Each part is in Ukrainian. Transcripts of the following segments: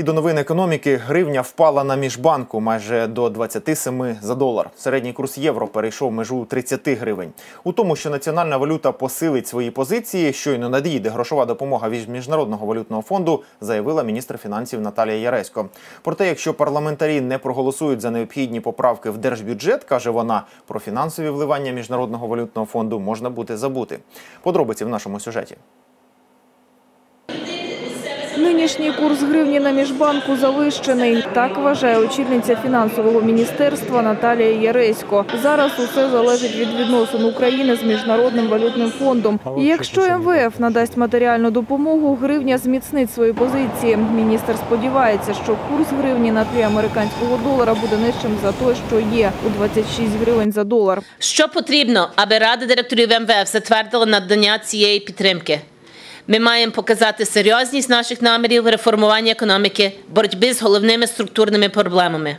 І до новин економіки гривня впала на міжбанку майже до 27 за долар. Середній курс євро перейшов межу 30 гривень. У тому, що національна валюта посилить свої позиції, щойно надійде грошова допомога від міжнародного валютного фонду, заявила міністр фінансів Наталія Яресько. Проте, якщо парламентарі не проголосують за необхідні поправки в держбюджет, каже вона, про фінансові вливання міжнародного валютного фонду можна буде забути. Подробиці в нашому сюжеті. Нинішній курс гривні на міжбанку завищений. Так вважає очільниця фінансового міністерства Наталія Яресько. Зараз усе залежить від відносин України з міжнародним валютним фондом. І якщо МВФ надасть матеріальну допомогу, гривня зміцнить свої позиції. Міністр сподівається, що курс гривні на тлі американського долара буде нижчим за той, що є у 26 гривень за долар. Що потрібно, аби Рада директорів МВФ затвердила надання цієї підтримки? Ми маємо показати серйозність наших намірів реформування економіки, боротьби з головними структурними проблемами.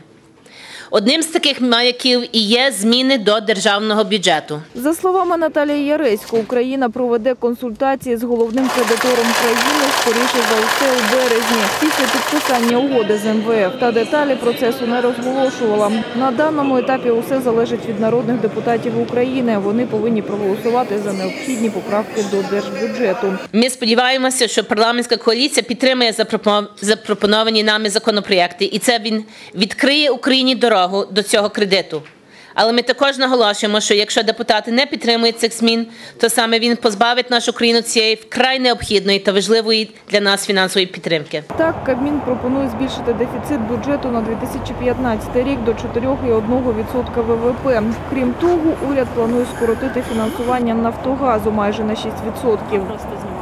Одним з таких маяків і є зміни до державного бюджету. За словами Наталії Яресько, Україна проведе консультації з головним кредитором країни скоріше за все у березні після підписання угоди з МВФ. Та деталі процесу не розголошувала. На даному етапі усе залежить від народних депутатів України. Вони повинні проголосувати за необхідні поправки до держбюджету. Ми сподіваємося, що парламентська коаліція підтримує запропо- запропоновані нами законопроекти, і це він відкриє Україні дорогу до цього кредиту. Але ми також наголошуємо, що якщо депутати не підтримують цих змін, то саме він позбавить нашу країну цієї вкрай необхідної та важливої для нас фінансової підтримки. Так, Кабмін пропонує збільшити дефіцит бюджету на 2015 рік до 4,1% ВВП. Крім того, уряд планує скоротити фінансування Нафтогазу майже на 6%.